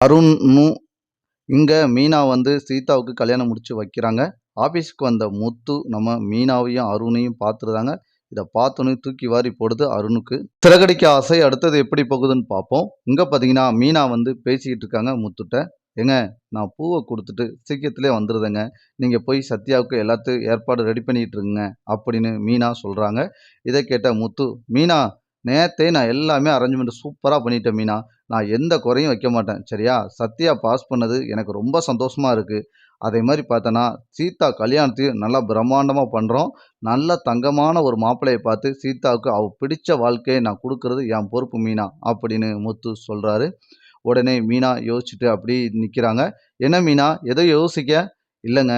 அருணும் இங்கே மீனா வந்து சீதாவுக்கு கல்யாணம் முடித்து வைக்கிறாங்க. ஆஃபீஸுக்கு வந்த முத்து நம்ம மீனாவையும் அருணையும் பார்த்துருந்தாங்க இதை பார்த்தோன்னே தூக்கி வாரி போடுது அருணுக்கு. சிறகடிக்க ஆசை அடுத்தது எப்படி போகுதுன்னு பார்ப்போம் இங்கே பார்த்தீங்கன்னா மீனா வந்து பேசிக்கிட்டு இருக்காங்க முத்துட்ட. ஏங்க நான் பூவை கொடுத்துட்டு சீக்கிரத்திலே வந்துடுதேங்க நீங்கள் போய் சத்யாவுக்கு எல்லாத்தையும் ஏற்பாடு ரெடி பண்ணிகிட்டு இருங்க அப்படின்னு மீனா சொல்கிறாங்க இதை கேட்ட முத்து மீனா நேத்தே நான் எல்லாமே அரேஞ்ச்மெண்ட் சூப்பராக பண்ணிட்டேன் மீனா. நான் எந்த குறையும் வைக்க மாட்டேன். சரியா? சத்யா பாஸ் பண்ணது எனக்கு ரொம்ப சந்தோஷமாக இருக்குது அதே மாதிரி பார்த்தோன்னா சீதா கல்யாணத்தையும் நல்லா பிரம்மாண்டமாக பண்ணுறோம் நல்ல தங்கமான ஒரு மாப்பிள்ளையை பார்த்து சீதாவுக்கு அவ பிடிச்ச வாழ்க்கையை நான் கொடுக்கறது என் பொறுப்பு மீனா அப்படின்னு முத்து சொல்கிறாரு உடனே மீனா யோசிச்சுட்டு அப்படி நிற்கிறாங்க என்ன மீனா எதோ யோசிக்க? இல்லைங்க.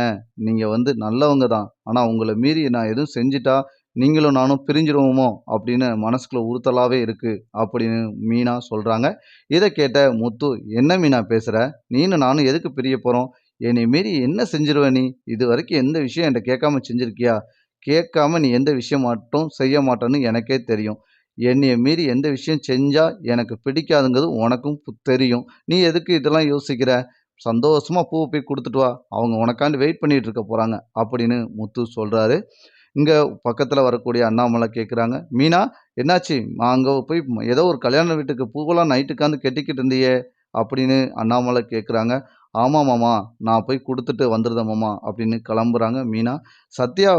நீங்கள் வந்து நல்லவங்க தான். ஆனால் உங்களை மீறி நான் எதுவும் செஞ்சிட்டா நீங்களும் நானும் பிரிஞ்சிருவோமோ அப்படின்னு மனசுக்குள்ள உறுத்தலாகவே இருக்குது அப்படின்னு மீனா சொல்கிறாங்க இதை கேட்ட முத்து என்ன மீனா பேசுகிற நீனும் நானும் எதுக்கு பிரிய போகிறோம் என்னை மீறி என்ன செஞ்சிருவ நீ? இது வரைக்கும் எந்த விஷயம் என்கிட்ட கேட்காம செஞ்சுருக்கியா? கேட்காம நீ எந்த விஷயம் மட்டும் செய்ய மாட்டேன்னு எனக்கே தெரியும். என்னையை மீறி எந்த விஷயம் செஞ்சால் எனக்கு பிடிக்காதுங்கிறது உனக்கும் தெரியும். நீ எதுக்கு இதெல்லாம் யோசிக்கிற? சந்தோஷமாக பூவை போய் கொடுத்துட்டு வா. அவங்க உனக்காண்டி வெயிட் பண்ணிகிட்டு இருக்க போகிறாங்க அப்படின்னு முத்து சொல்கிறாரு இங்கே பக்கத்தில் வரக்கூடிய அண்ணாமலை கேட்குறாங்க மீனா என்னாச்சு? அங்கே போய் ஏதோ ஒரு கல்யாண வீட்டுக்கு பூவெல்லாம் நைட்டுக்காந்து கெட்டிக்கிட்டு இருந்தியே அப்படின்னு அண்ணாமலை கேட்குறாங்க ஆமாம் மாமா நான் போய் கொடுத்துட்டு வந்துடுதேன் மாமா அப்படின்னு கிளம்புறாங்க மீனா. சத்யா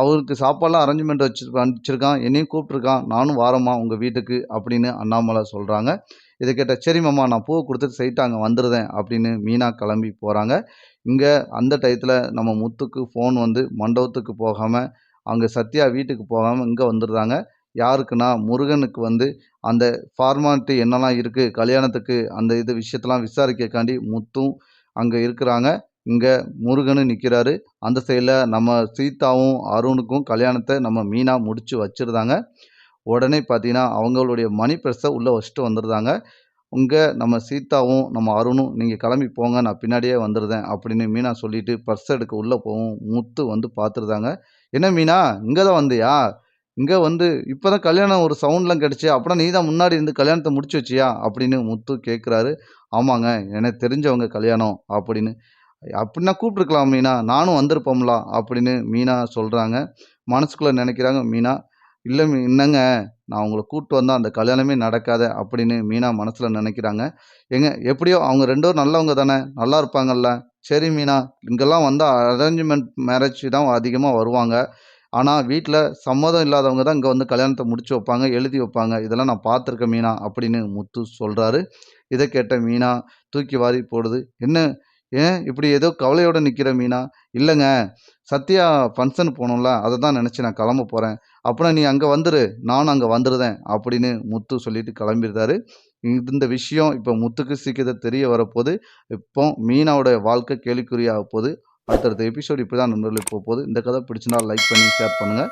அவருக்கு சாப்பாடுலாம் அரேஞ்ச்மெண்ட் வச்சு வச்சிருக்கான் என்னையும் கூப்பிட்ருக்கான் நானும் வாரம்மா உங்கள் வீட்டுக்கு அப்படின்னு அண்ணாமலை சொல்கிறாங்க இதை கேட்ட சரி மாமா நான் பூவை கொடுத்துட்டு சைட்டு அங்கே வந்துடுதேன் அப்படின்னு மீனா கிளம்பி போகிறாங்க இங்கே அந்த டயத்தில் நம்ம முத்துக்கு ஃபோன் வந்து மண்டபத்துக்கு போகாமல் அங்கே சத்யா வீட்டுக்கு போகாமல் இங்கே வந்துடுறாங்க. யாருக்குன்னா முருகனுக்கு வந்து அந்த ஃபார்மாலிட்டி என்னெல்லாம் இருக்குது கல்யாணத்துக்கு அந்த இது விஷயத்தெல்லாம் விசாரிக்கக்காண்டி முத்தும் அங்கே இருக்கிறாங்க. இங்கே முருகனும் நிற்கிறாரு அந்த சைடில் நம்ம சீதாவும் அருணுக்கும் கல்யாணத்தை நம்ம மீனாக முடித்து வச்சிருந்தாங்க. உடனே பார்த்தீங்கன்னா அவங்களுடைய மணி பிரஸை உள்ளே வச்சுட்டு வந்துடுறாங்க. இங்கே நம்ம சீதாவும் நம்ம அருணும் நீங்கள் கிளம்பி போங்க நான் பின்னாடியே வந்துடுதேன் அப்படின்னு மீனா சொல்லிட்டு பர்ஸ் எடுக்க உள்ளே போகும் முத்து வந்து பார்த்துருந்தாங்க என்ன மீனா இங்கே தான் வந்தியா? இங்கே வந்து இப்போ தான் கல்யாணம் ஒரு சவுண்ட்லாம் கிடச்சி அப்படின்னா நீ தான் முன்னாடி இருந்து கல்யாணத்தை முடிச்சு வச்சியா? அப்படின்னு முத்து கேட்குறாரு ஆமாங்க எனக்கு தெரிஞ்சவங்க கல்யாணம் அப்படின்னு. அப்படின்னா கூப்பிட்ருக்கலாம் மீனா நானும் வந்திருப்போம்ல அப்படின்னு மீனா சொல்கிறாங்க மனசுக்குள்ளே நினைக்கிறாங்க மீனா இல்லை என்னங்க நான் உங்களை கூப்பிட்டு வந்தால் அந்த கல்யாணமே நடக்காத அப்படின்னு மீனா மனசில் நினைக்கிறாங்க. ஏங்க எப்படியோ அவங்க ரெண்டும் நல்லவங்க தானே நல்லா இருப்பாங்கல்ல. சரி மீனா இங்கெல்லாம் வந்தால் அரேஞ்ச்மெண்ட் மேரேஜ் தான் அதிகமாக வருவாங்க. ஆனால் வீட்டில் சம்மதம் இல்லாதவங்க தான் இங்கே வந்து கல்யாணத்தை முடிச்சு வைப்பாங்க எழுதி வைப்பாங்க. இதெல்லாம் நான் பார்த்துருக்கேன் மீனா அப்படின்னு முத்து சொல்கிறாரு இதை கேட்ட மீனா தூக்கி வாரி போடுது. என்ன ஏன்? இப்படி ஏதோ கவலையோடு நிற்கிற மீனா? இல்லைங்க. சத்யா ஃபங்க்ஷன் போகணும்ல. அதை தான் நினச்சி நான் கிளம்ப போகிறேன் அப்புறம் நீ அங்கே வந்துரு. நானும் அங்கே வந்துடுதேன் அப்படின்னு முத்து சொல்லிட்டு கிளம்பிடுறாரு. இந்த விஷயம் இப்போ முத்துக்கு சீக்கிரம் தெரிய வரப்போகுது. இப்போ மீனாவோட வாழ்க்கை கேள்விக்குறியாக போகுது. அடுத்தடுத்த எபிசோடு இப்படி தான் நண்பர்களுக்கு போக போகுது. இந்த கதை பிடிச்சினா லைக் பண்ணி ஷேர் பண்ணுங்கள்